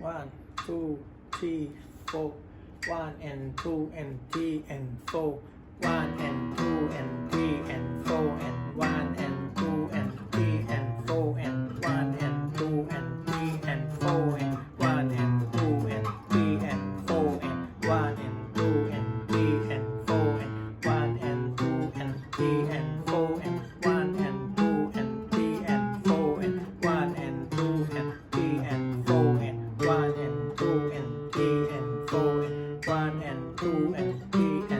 One, two, three, four. One and two and three and four. One and two and three. and 2 and 3 and